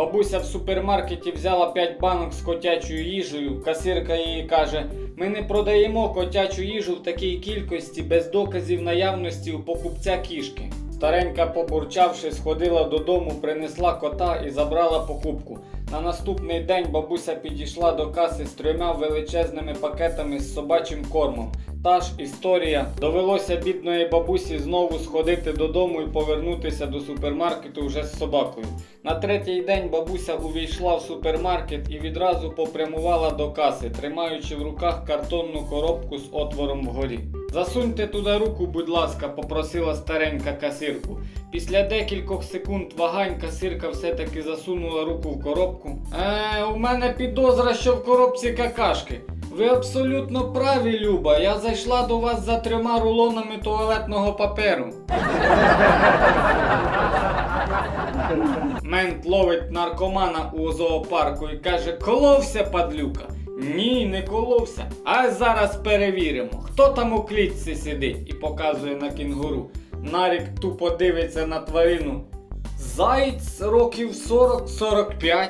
Бабуся в супермаркеті взяла 5 банок з котячою їжею. Касирка їй каже: ми не продаємо котячу їжу в такій кількості без доказів наявності у покупця кішки. Старенька, побурчавши, сходила додому, принесла кота і забрала покупку. На наступний день бабуся підійшла до каси з трьома величезними пакетами з собачим кормом. Та ж історія. Довелося бідної бабусі знову сходити додому і повернутися до супермаркету вже з собакою. На третій день бабуся увійшла в супермаркет і відразу попрямувала до каси, тримаючи в руках картонну коробку з отвором вгорі. Засуньте туди руку, будь ласка, попросила старенька касирку. Після декількох секунд вагань касирка все-таки засунула руку в коробку. Е, у мене підозра, що в коробці какашки. Ви абсолютно праві, Люба. Я зайшла до вас за трьома рулонами туалетного паперу. Мент ловить наркомана у зоопарку і каже: коловся, падлюка. Ні, не коловся. А зараз перевіримо, хто там у клітці сидить і показує на кінгуру. Нарік тупо дивиться на тварину. Заєць років 40-45.